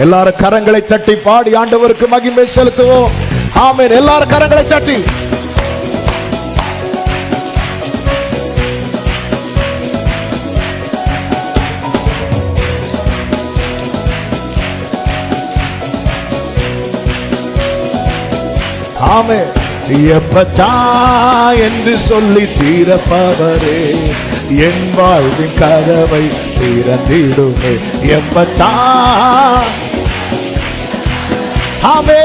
எல்லாரும் கரங்களை தட்டி பாடி ஆண்டவருக்கு மகிமை செலுத்துவோம். ஆமென். எல்லாரும் கரங்களை தட்டி. ஆமே எப்பத்தா என்று சொல்லி தீரப்பவரே என் வாழ்வின் கதவை திறந்திடுமே. எப்பத்தா ஆமே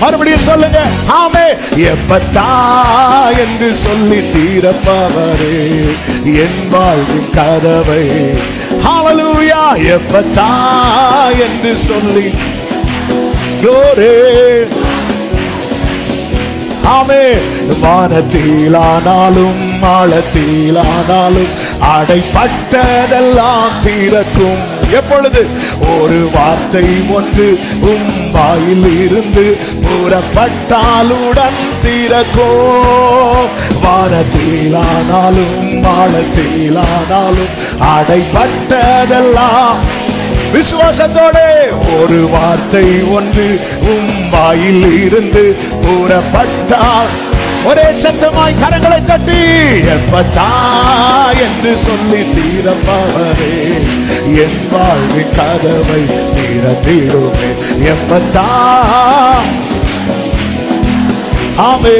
மறுபடியும் சொல்லுங்க ஆமே எப்பத்தா என்று சொல்லி தீரப்பவரே என் வாழ்வின் கதவை. ஹalleluya எப்பத்தா என்று சொல்லி glory ஆமே வானத்திலானாலும் ஆழத்திலானாலும் அடைப்பட்டதெல்லாம் தீரக்கும். எப்பொழுது? ஒரு வார்த்தை ஒன்று உம் வாயில் இருந்து புறப்பட்டாலுடன் திறக்கும் வானத்திலானாலும் ஆழத்திலானாலும் அடைப்பட்டதெல்லாம். விசுவாசத்தோட ஒரு வார்த்தை ஒன்று உம் வாயில் இருந்து புறப்பட்டால் ஒரே சத்தமாய் கரங்களை தட்டி எப்பத்தா என்று சொல்லி தீரப்பவரே என் வாழ்வின் கதவை தீர தீருமே எப்பத்தா ஆமே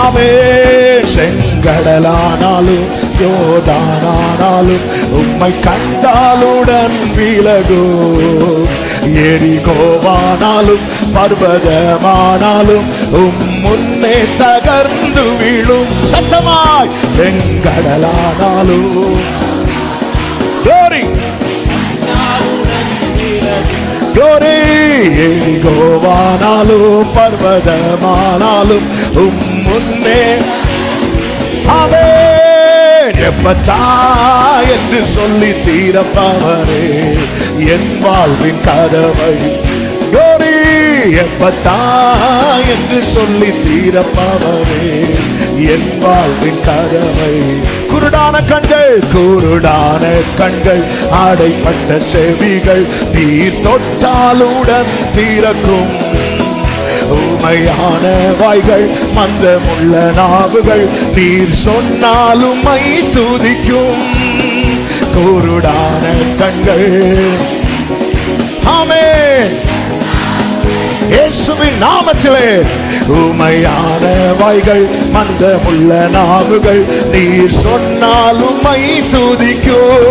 ஆமே செங்கடலானாலும் யோதானானாலும் உம்மை கண்டாலுடன் விலகும். எரிகோவானாலும் பர்வதமானாலும் உம் முன்னே தகர்ந்து விழும். சத்தமாய் செங்கடலானாலும். Glory! கோரி எரிகோவானாலும் பர்வதமானாலும் உம் முன்னே. அவே எப்பத்தா என்று சொல்லி தீரப்பவரே என் வாழ்வின் கதவை கோரி எப்பத்தா என்று சொல்லி தீரப்பவரே என் வாழ்வின் கதவை குருடான கண்கள் குருடான கண்கள் ஆடைப்பட்ட செவிகள் நீர் தொட்டாலுடன் தீரக்கும். உமையான வாய்கள் மந்தமுள்ள நாவுகள். நீர் சொன்னாலும் மை துதிக்கும் கூருடான கண்கள். ஆமே இயேசுவின் நாமத்திலே உமையான வாய்கள் மந்தமுள்ள நாவுகள். நீர் சொன்னாலும் மை துதிக்கும்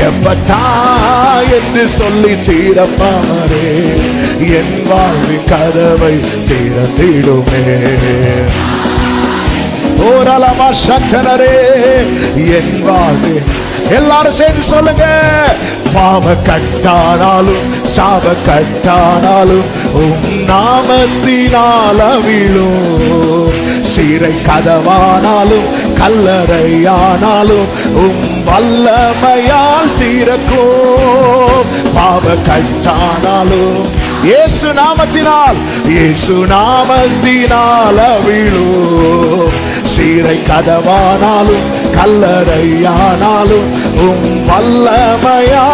எப்பத்தா என்று சொல்லி தீரப்பாரே. என் வாழ்வின் கதவை திறந்திடுமே ஓரளமா சத்தனரே என் வாழ்வு. எல்லாரும் சேர்ந்து சொல்லுங்க. பாவ கட்டானாலும் சாப கட்டானாலும் உம் நாமத்தினால விழும் சீரை கதவானாலும் கல்லறையானாலும் உம் வல்லமையால் தீரக்கும் பாவ கட்டானாலும் இயேசு நாமத்தினால் இயேசு நாமத்தினால் விழும் சீரை கதவானாலும் கல்லறையானாலும் உம் வல்லமையா?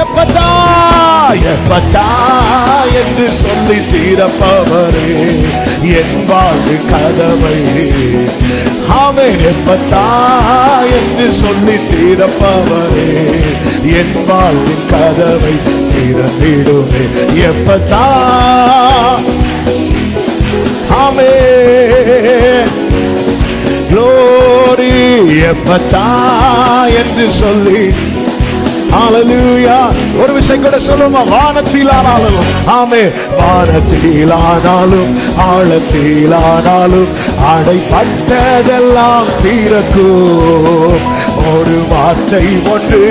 எப்பச்சா எப்பச்சா என்று சொல்லி தீரப்பவரே. என் வாழ்வு கதவை. ஆமென் எப்பத்தா என்று சொல்லி தீரப்பவரே என் வாழ்வின் கதவை திறந்திடுமே. எப்பத்தா ஆமே glory எப்பத்தா என்று சொல்லி ஹalleluya ஒரு விஷயம் கூட சொல்லுமா? வானத்திலானாலும் ஆமே வானத்திலானாலும் ஆழத்திலானாலும் அடைப்பட்டதெல்லாம் தீரக்கும் ஒரு வார்த்தை ஒன்று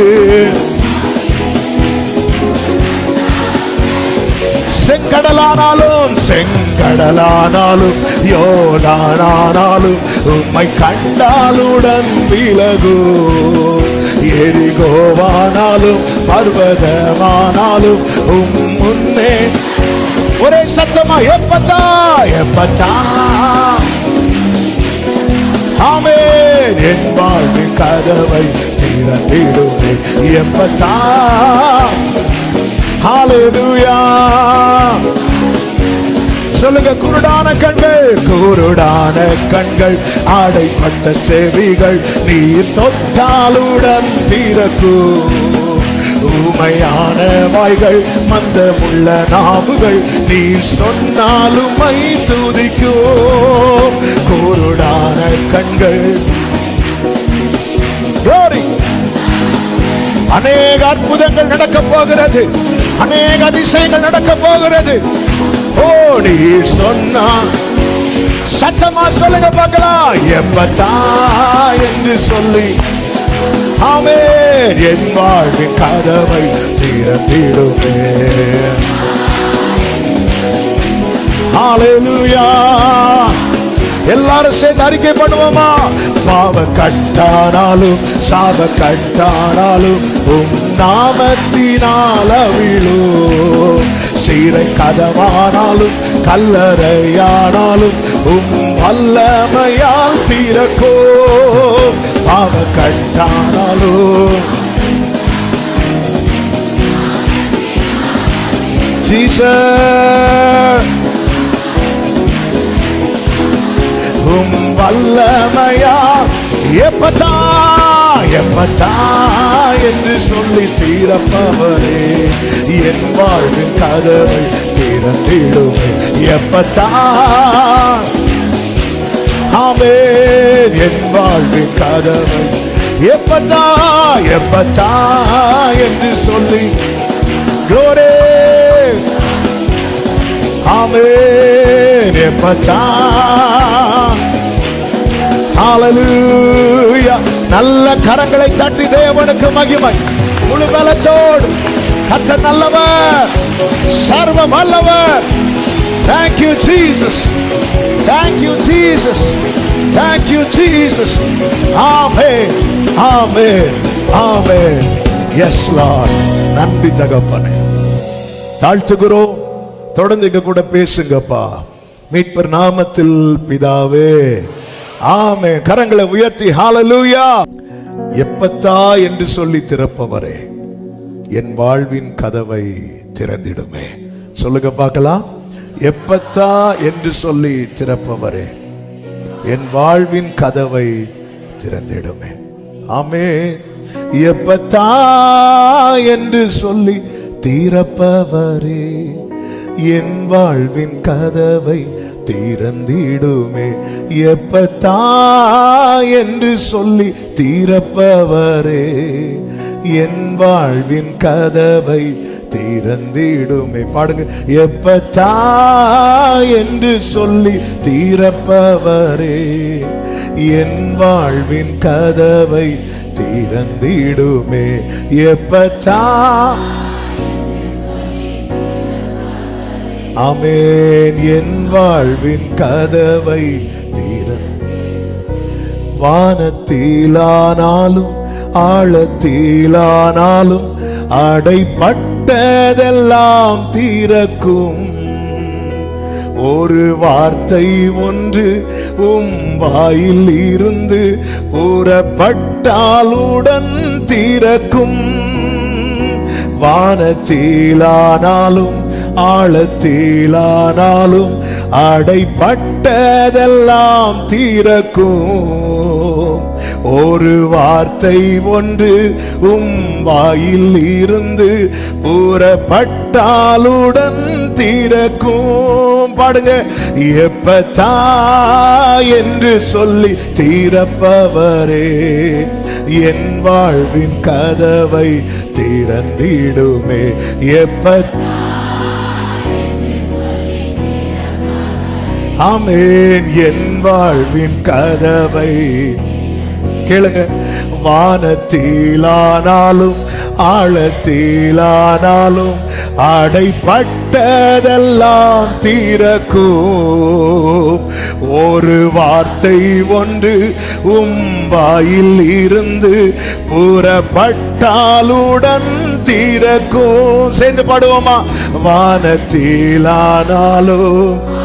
செங்கடலானாலும் செங்கடலானாலும் யோனானாலும் உம்மை கண்டாலுடன் விலகும் எரிகோவானாலும் பர்வதமானாலும் உம் முன்னே. ஒரே சத்தமா எப்பச்சா எப்பச்சா ஆமே என் வாழ்வின் கதவை திறந்திடுமே எப்பச்சா ஹalleluya. சொல்லுங்க குருடான கண்கள். குருடான கண்கள் ஆடைப்பட்ட செவிகள் நீர் தொட்டாலுடன் திறக்கும் ஊமையான வாய்கள் மந்த மந்தமுள்ள நாவுகள் நீர் சொன்னாலுமை துதிக்கும் குருடான கண்கள். அநேக அற்புதங்கள் நடக்க போகிறது. அநேக அதிசயங்கள் நடக்க போகிறது. ஓ நீ சொன்னா. சத்தமா சொல்லுங்க பார்க்கலாம். எப்பத்தா என்று சொல்லி. ஆமே என் வாழ்வின் கதவை திறந்திடுமே. Hallelujah எல்லாரும் சேர்ந்து அறிக்கை பண்ணுவோமா? பாவ கட்டானாலும் சாவ கட்டானாலும் உம் நாமத்தினால் அவிழோ சீரை கதவானாலும் கல்லறையானாலும் உம் வல்லமையால் தீரக்கோ பாவ கட்டானாலும். Jesus. உம் வல்லமையா? எப்பதா எப்பதா என்று சொல்லி தீரப்பவரே என் வாழ்வின் கதவை திறந்திடுமே. எப்பதா. ஆமே என் வாழ்வின் கதவை. எப்பதா எப்பதா என்று சொல்லி குளோரே glory ஆமென் எப்பத்தா ஹalleluya நல்ல கரங்களை சாட்டி தேவனுக்கு மகிமை முழு பலச்சோடு கத்த நல்லவர் சர்வ வல்லவர் thank you jesus thank you jesus thank you jesus amen amen amen yes lord நன்றி தகப்பனே தாழ்த்துகிறோம் தொடர்ந்து எங்க கூட பேசுங்கப்பா. மீட்பர் நாமத்தில் பிதாவே. ஆமே கரங்களை உயர்த்தி ஹாலலூயா எப்பத்தா என்று சொல்லி திறப்பவரே என் வாழ்வின் கதவை திறந்திடுமே. சொல்லுங்க பார்க்கலாம். எப்பத்தா என்று சொல்லி திறப்பவரே என் வாழ்வின் கதவை திறந்திடுமே. ஆமே எப்பத்தா என்று சொல்லி திறப்பவரே. என் வாழ்வின் கதவை திறந்திடுமே. எப்பத்தா என்று சொல்லி தீரப்பவரே என் வாழ்வின் கதவை திறந்திடுமே. பாடுங்க எப்பத்தா என்று சொல்லி தீரப்பவரே என் வாழ்வின் கதவை திறந்திடுமே. எப்பத்தா அமேன் என் வாழ்வின் கதவை தீர. வானத்திலானாலும் ஆழத்திலானாலும் அடைப்பட்டதெல்லாம் தீரக்கும். ஒரு வார்த்தை ஒன்று உம் வாயில் இருந்து புறப்பட்டாலுடன் தீரக்கும். வானத்திலானாலும் ஆழத்திலானாலும் அடைப்பட்டதெல்லாம் தீரக்கும். ஒரு வார்த்தை ஒன்று உம் வாயில் இருந்து புறப்பட்டாலுடன் தீரக்கும். பாடுங்க. எப்பத்தா என்று சொல்லி தீரப்பவரே என் வாழ்வின் கதவை திறந்திடுமே. எப்பத்தா ஆமேன். என் வாழ்வின் கதவை கேளுங்க. வானத்திலானாலும் ஆழத்திலானாலும் அடைப்பட்டதெல்லாம் தீரக்கும் ஒரு வார்த்தை ஒன்று உம்பாயில் இருந்து புறப்பட்டாலுடன் தீரக்கும் சேர்ந்து பாடுவோமா? வானத்திலானாலும்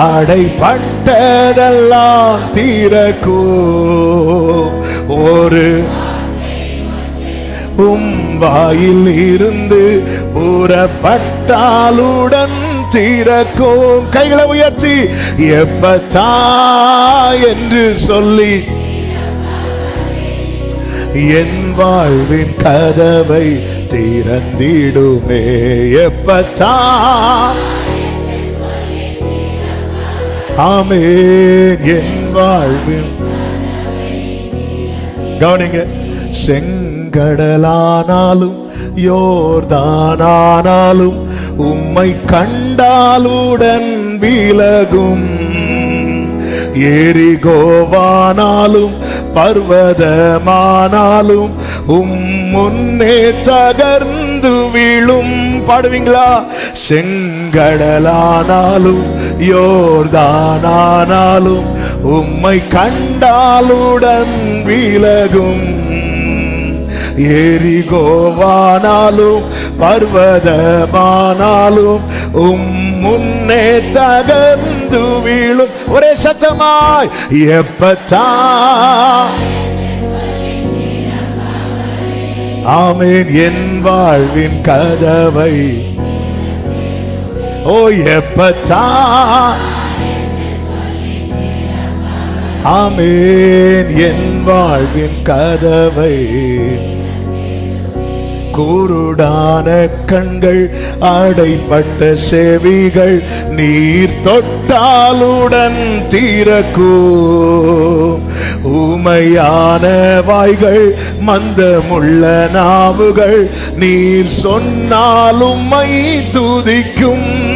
அடைப்பட்டதெல்லாம் தீரக்கும் ஒரு உம் வாயில் இருந்து புறப்பட்டாலுடன் தீரக்கும் கைகளை உயர்த்தி எப்பத்தா என்று சொல்லி என் வாழ்வின் கதவை திறந்திடுமே எப்பத்தா ஆமேன். என் வாழ்வில் கவனிங்க செங்கடலானாலும் யோர்தானானாலும் உம்மை கண்டாலுடன் விலகும். எரிகோவானாலும் பர்வதமானாலும் உம் முன்னே தகர்ந்து விழும். பாடுவீங்களா? செங்கடலானாலும் யோர்தானானாலும் உம்மை கண்டாலுடன் விலகும். எரிகோவானாலும் பர்வதமானாலும் உம் முன்னே தகர்ந்து வீழும். ஒரே சத்தமாய் எப்பத்தா? ஆமேன் என் வாழ்வின் கதவை ஓ எப்பச்சா? ஆமேன். என் வாழ்வின் கதவை கூருடான கண்கள் அடைப்பட்ட செவிகள் நீர் தொட்டாலுடன் தீரக்கூ. ஊமையான வாய்கள் மந்தமுள்ள நாவுகள் நீர் சொன்னாலும் மை துதிக்கும்.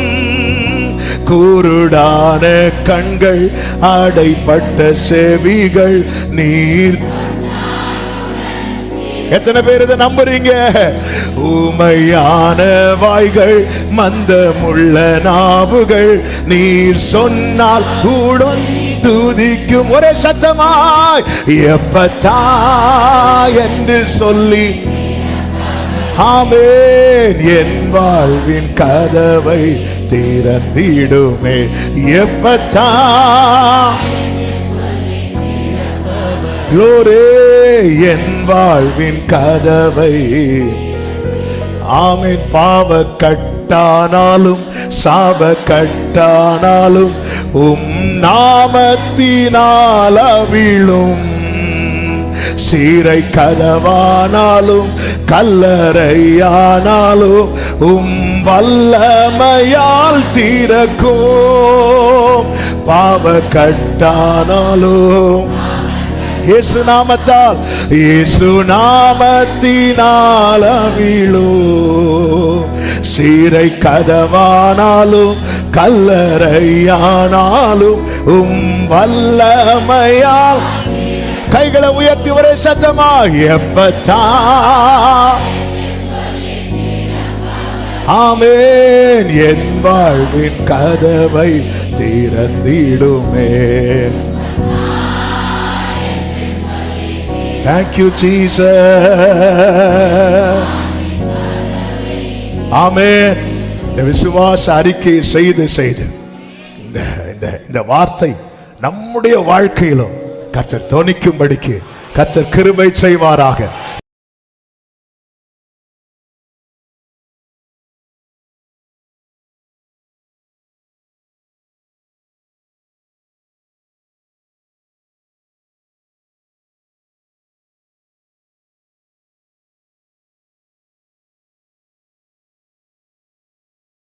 கூருடான கண்கள் அடைப்பட்ட செவிகள் நீர். எத்தனை பேர் இதை நம்புறீங்க? ஊமையான வாய்கள் மந்தமுள்ள நாவுகள் நீர் சொன்னால் கூடும் துதிக்கும். ஒரே சத்தமாய் எப்பத்தா என்று சொல்லி. ஆமேன். என் வாழ்வின் கதவை திறந்திடுமே. எப்பத்தா குளோரே என் வாழ்வின் கதவை. ஆமின் பாவ கட்டானாலும் சாப கட்டானாலும் உம் நாமத்தினால் அவிழும். சீரை கதவானாலும் கல்லறையானாலும் உம் வல்லமையால் தீரக்கும் பாவ கட்டானாலும் இயேசு நாமத்தால் இயேசு நாமத்தினால் அவிழோ சீரை கதவானாலும் கல்லறையானாலும் உம் வல்லமையால். கைகளை உயர்த்தி ஒரே சத்தமா எப்பத்தா. ஆமேன். என் வாழ்வின் கதவை திறந்திடுமே. தேங்க்யூ சீச ஆமே இந்த விசுவாச அறிக்கை செய்து செய்து. இந்த இந்த இந்த வார்த்தை நம்முடைய வாழ்க்கையிலும் கத்தர் தொனிக்கும்படிக்கு கத்தர் கிருபை செய்வாராக.